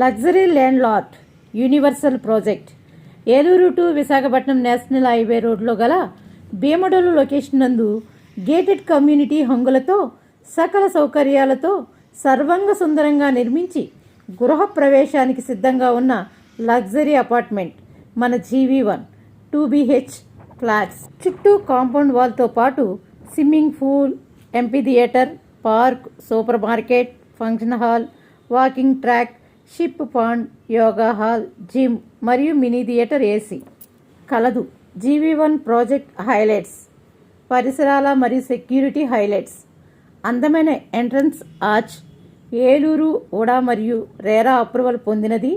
Luxury land lot universal project. Eluru to Visakhapatnam national highway రోడ్లో గల Bhimadolu location నందు gated community హంగులతో సకల సౌకర్యాలతో సర్వంగ సుందరంగా నిర్మించి గృహ ప్రవేశానికి సిద్ధంగా ఉన్న లగ్జరీ అపార్ట్మెంట్ మన GV one two BH flats. చుట్టూ కాంపౌండ్ వాల్తో పాటు swimming pool MP theatre park super market function hall walking track ship pond yoga hall gym మరియు మినీ థియేటర్ ఏసీ. కలదు. GV one project highlights. పరిసరాల మరియు security highlights. అందమైన entrance arch. Eluru UDA మరియు RERA approval పొందినది.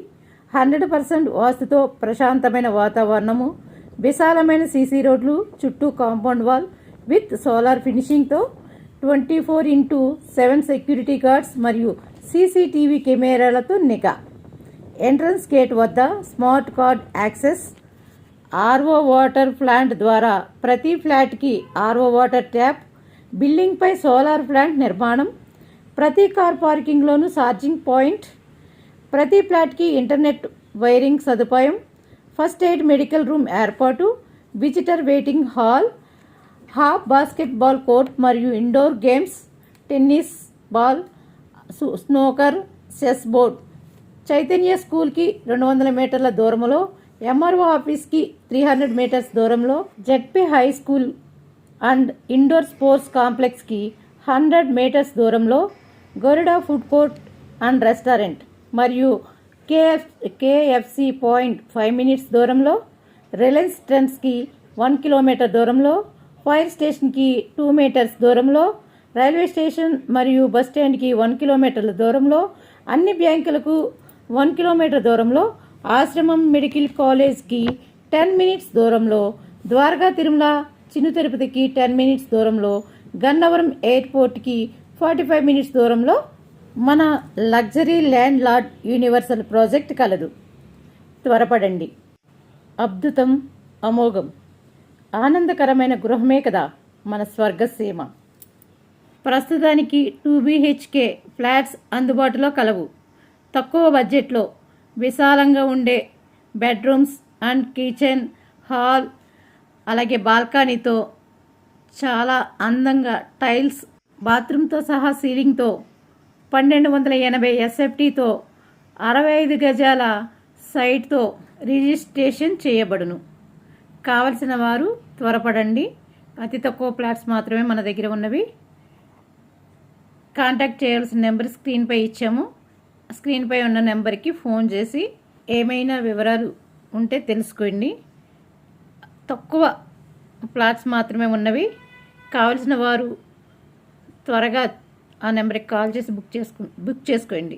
Hundred percent వాస్తుతో ప్రశాంతమైన వాతావరణము. విశాలమైన సీసీ రోడ్లు చుట్టూ compound wall with solar ఫినిషింగ్తో twenty four into seven security guards మరియు సీసీటీవీ కెమెరాలతో నిఘా. ఎంట్రన్స్ గేట్ వద్ద smart card access. RO water plant ద్వారా ప్రతి ఫ్లాట్కి ఆర్ఓ వాటర్ ట్యాప్. బిల్డింగ్పై సోలార్ ప్లాంట్ నిర్మాణం. ప్రతి కార్ పార్కింగ్లోనూ ఛార్జింగ్ పాయింట్. ప్రతి ఫ్లాట్కి ఇంటర్నెట్ వైరింగ్ సదుపాయం. ఫస్ట్ ఎయిడ్ మెడికల్ రూమ్ ఏర్పాటు. Visitor waiting hall. Half basketball court మరియు indoor games. Tennis ball. Snooker chess board. Chaitanya స్కూల్కి రెండు వందల మీటర్ల దూరంలో ఎంఆర్ఓ ఆఫీస్కి త్రీ హండ్రెడ్ మీటర్స్ దూరంలో ZP high school and indoor sports కాంప్లెక్స్కి hundred metres దూరంలో గొరిడా ఫుడ్ కోర్ట్ అండ్ రెస్టారెంట్. మరియు KF KFC point five minutes దూరంలో రిలయన్స్ ట్రెండ్స్కి వన్ కిలోమీటర్ దూరంలో ఫైర్ స్టేషన్కి టూ మీటర్స్ దూరంలో రైల్వే స్టేషన్ మరియు బస్ స్టాండ్కి వన్ కిలోమీటర్ల దూరంలో అన్ని బ్యాంకులకు వన్ కిలోమీటర్ దూరంలో ఆశ్రమం మెడికల్ కాలేజ్కి టెన్ మినిట్స్ దూరంలో ద్వారకా తిరుమల చిన్న తిరుపతికి టెన్ మినిట్స్ దూరంలో గన్నవరం ఎయిర్పోర్ట్కి ఫార్టీ ఫైవ్ మినిట్స్ దూరంలో మన luxury land lord universal project కలదు. త్వరపడండి. అద్భుతం అమోఘం. ఆనందకరమైన గృహమే కదా మన స్వర్గసీమ. ప్రస్తుతానికి టూ బీహెచ్కే ఫ్లాట్స్ అందుబాటులో కలవు. తక్కువ బడ్జెట్లో విశాలంగా ఉండే బెడ్రూమ్స్ అండ్ కిచెన్ హాల్ అలాగే బాల్కనీతో చాలా అందంగా టైల్స్ బాత్రూమ్తో సహా సీలింగ్తో పన్నెండు వందల ఎనభై ఎస్ఎఫ్టీతో అరవై ఐదు గజాల సైట్తో రిజిస్ట్రేషన్ చేయబడును. కావలసిన వారు త్వరపడండి. అతి తక్కువ ప్లాట్స్ మాత్రమే మన దగ్గర ఉన్నవి. కాంటాక్ట్ చేయాల్సిన నెంబర్ స్క్రీన్పై ఇచ్చాము. స్క్రీన్పై ఉన్న నెంబర్కి ఫోన్ చేసి ఏమైనా వివరాలు ఉంటే తెలుసుకోండి. తక్కువ ప్లాట్స్ మాత్రమే ఉన్నవి. కావలసిన వారు త్వరగా ఆ నెంబర్కి కాల్ చేసి బుక్ చేసుకు బుక్ చేసుకోండి.